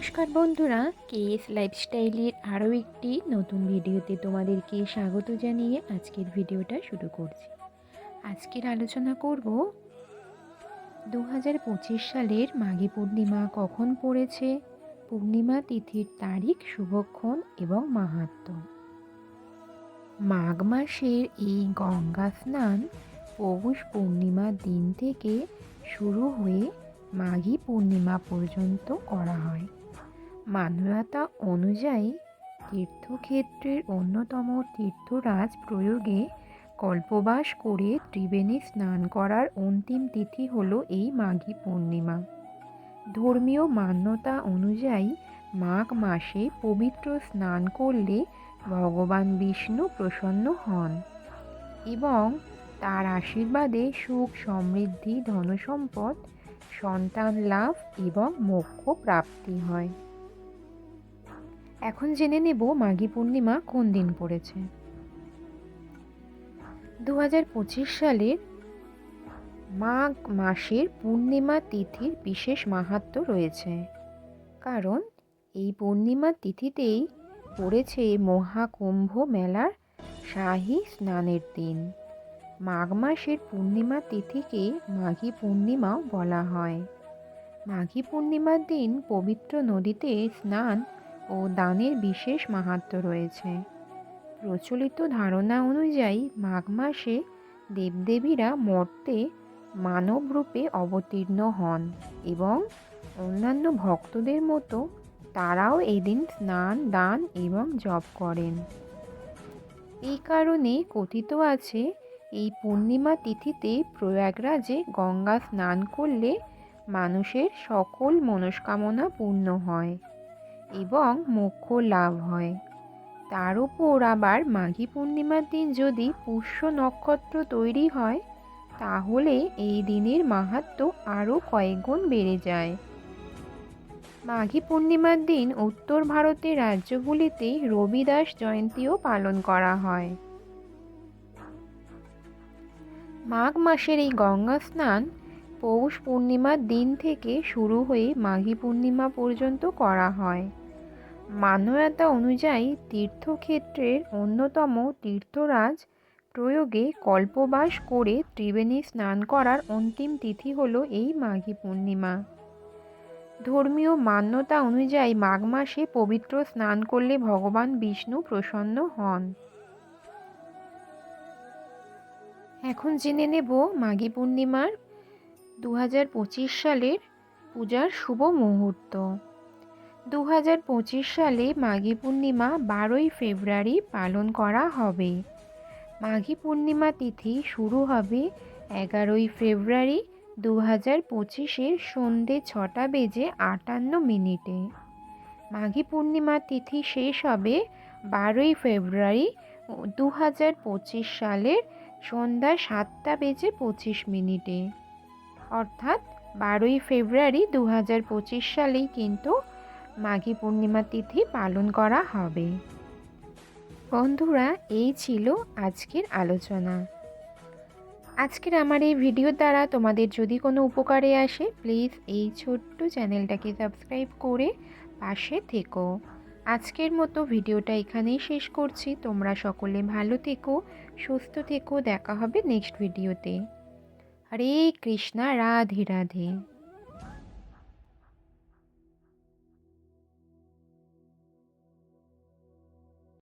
নমস্কার বন্ধুরা, কেএস লাইফস্টাইলের আরও একটি নতুন ভিডিওতে তোমাদেরকে স্বাগত জানিয়ে আজকের ভিডিওটা শুরু করছি। আজকের আলোচনা করব দু হাজার পঁচিশ সালের মাঘী পূর্ণিমা কখন পড়েছে, পূর্ণিমা তিথির তারিখ, শুভক্ষণ এবং মাহাত্ম মাঘ মাসের এই গঙ্গা স্নান পৌষ পূর্ণিমার দিন থেকে শুরু হয়ে মাঘী পূর্ণিমা পর্যন্ত করা হয়। মানবতা অনুযায়ী তীর্থক্ষেত্রের অন্যতম তীর্থরাজ প্রয়োগে কল্পবাস করে ত্রিবেণী স্নান করার অন্তিম তিথি হলো এই মাঘী পূর্ণিমা। ধর্মীয় মান্যতা অনুযায়ী মাঘ মাসে পবিত্র স্নান করলে ভগবান বিষ্ণু প্রসন্ন হন এবং তার আশীর্বাদে সুখ সমৃদ্ধি, ধনসম্পদ, সন্তান লাভ এবং মোক্ষ প্রাপ্তি হয়। এখন জেনে নেব মাঘী পূর্ণিমা কোন দিন পড়েছে। দু হাজার পঁচিশ সালের মাঘ মাসের পূর্ণিমা তিথির বিশেষ মাহাত্ম রয়েছে। কারণ এই পূর্ণিমা তিথিতেই পড়েছে মহাকুম্ভ মেলার শাহী স্নানের দিন। মাঘ মাসের পূর্ণিমা তিথিকে মাঘী পূর্ণিমাও বলা হয়। মাঘী পূর্ণিমার দিন পবিত্র নদীতে স্নান ও দানের বিশেষ মাহাত্ম রয়েছে। প্রচলিত ধারণা অনুযায়ী মাঘ মাসে দেবদেবীরা মর্তে মানব রূপে অবতীর্ণ হন এবং অন্যান্য ভক্তদের মতো তারাও এদিন স্নান, দান এবং জপ করেন। এই কারণে কথিত আছে, এই পূর্ণিমা তিথিতে প্রয়াগরাজে গঙ্গা স্নান করলে মানুষের সকল মনস্কামনা পূর্ণ হয়। এবং মোক্ষ লাভ হয়। তার উপর আবার মাঘী পূর্ণিমার দিন যদি পুষ্য নক্ষত্র তৈরি হয়, তাহলে এই দিনের মাহাত্ম আরও কয়েকগুণ বেড়ে যায়। মাঘী পূর্ণিমার দিন উত্তর ভারতের রাজ্যগুলিতে রবিদাস জয়ন্তীও পালন করা হয়। মাঘ মাসের এই গঙ্গা স্নান পৌষ পূর্ণিমার দিন থেকে শুরু হয়ে মাঘী পূর্ণিমা পর্যন্ত করা হয়। মানবতা অনুযায়ী তীর্থক্ষেত্রের অন্যতম তীর্থরাজ প্রয়োগে কল্পবাস করে ত্রিবেণী স্নান করার অন্তিম তিথি হল এই মাঘী পূর্ণিমা। ধর্মীয় মান্যতা অনুযায়ী মাঘ মাসে পবিত্র স্নান করলে ভগবান বিষ্ণু প্রসন্ন হন। এখন জেনে নেব মাঘী পূর্ণিমার দু হাজার পঁচিশ সালের পূজার শুভ মুহূর্ত। দু হাজার পঁচিশ সালে মাঘী পূর্ণিমা বারোই ফেব্রুয়ারি পালন করা হবে। মাঘী পূর্ণিমা তিথি শুরু হবে এগারোই ফেব্রুয়ারি দু হাজার পঁচিশের সন্ধে ছটা বেজে আটান্ন মিনিটে। মাঘী পূর্ণিমা তিথি শেষ হবে বারোই ফেব্রুয়ারি দু হাজার পঁচিশ সালের সন্ধ্যা সাতটা বেজে পঁচিশ মিনিটে। অর্থাৎ বারোই ফেব্রুয়ারি দু হাজার পঁচিশ সালেই কিন্তু মাঘী পূর্ণিমা তিথি পালন করা হবে। বন্ধুরা, এই ছিল আজকের আলোচনা। আজকের আমার এই ভিডিও দ্বারা তোমাদের যদি কোনো উপকারে আসে প্লিজ এই ছোট্ট চ্যানেলটাকে সাবস্ক্রাইব করে পাশে থেকো। আজকের মতো ভিডিওটা এখানেই শেষ করছি। তোমরা সকলে ভালো থেকো, সুস্থ থেকো। দেখা হবে নেক্সট ভিডিওতে হরে কৃষ্ণা, রাধে রাধে।